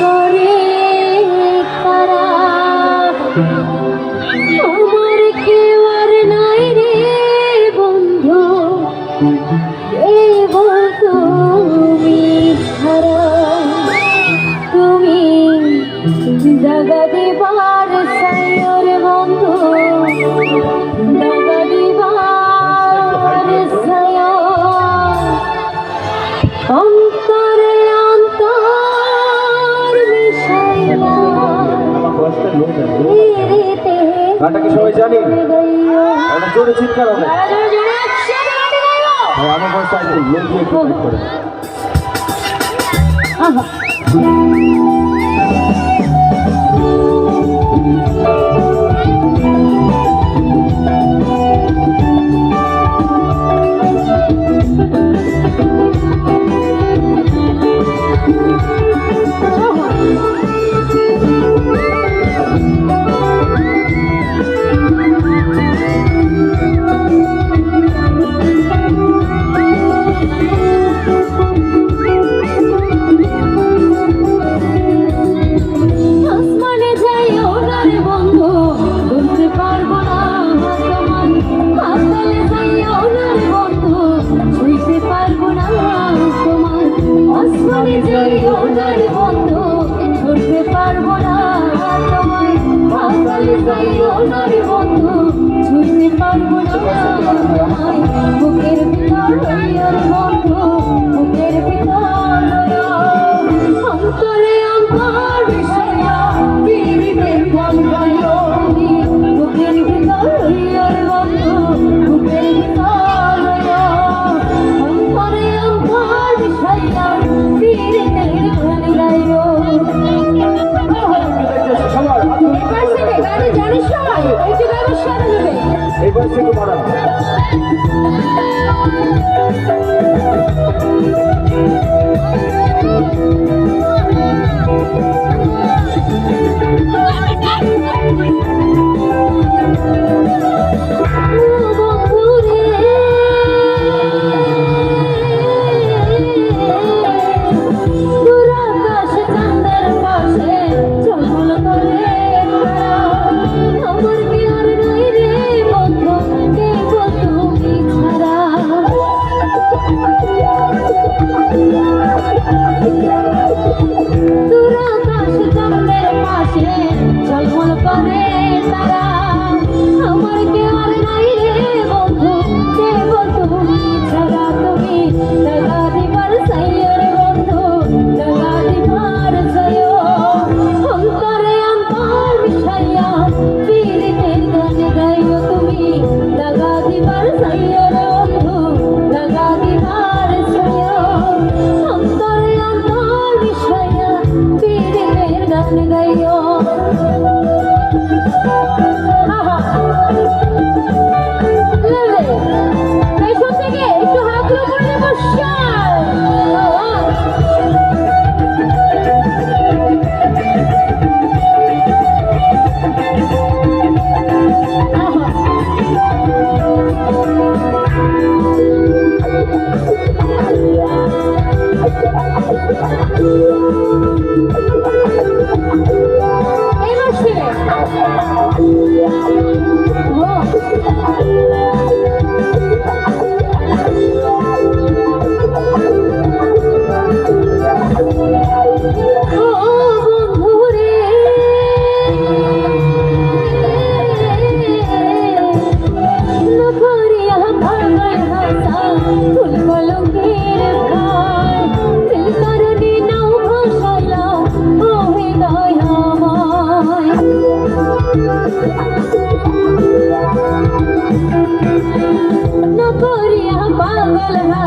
করে তারা গানটা কি সবাই জানি। জোরে চিৎকার হবে। হ্যাঁ আমার বয়স আসবে লোক বলতে পারব না। তোমায় ভাষায় যাইও না বন্ধু। ছুঁতে পারব না বুকের ভিতর এবার থেকে মারা Thank you. poder pagar. alejado.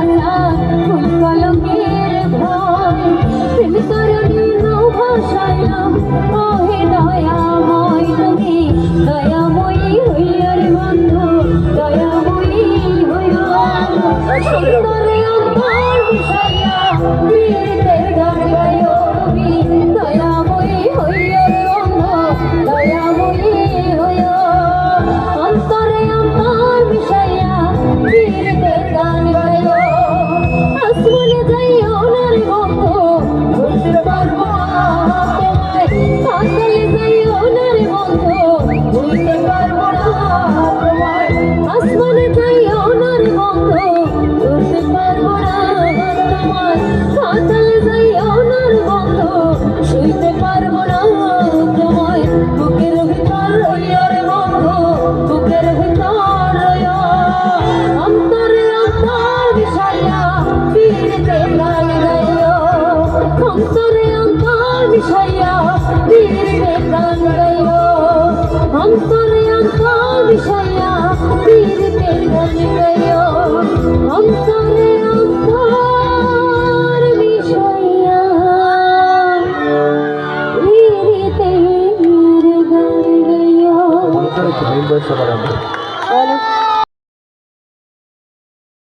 অন্তরে অন্তর বিষয়া বীরে প্রাণ গাইব অন্তরে অন্তর বিষয়া বীরে প্রাণ গাইব অন্তরে অন্তর বিষয়া বীরে প্রাণ গাইব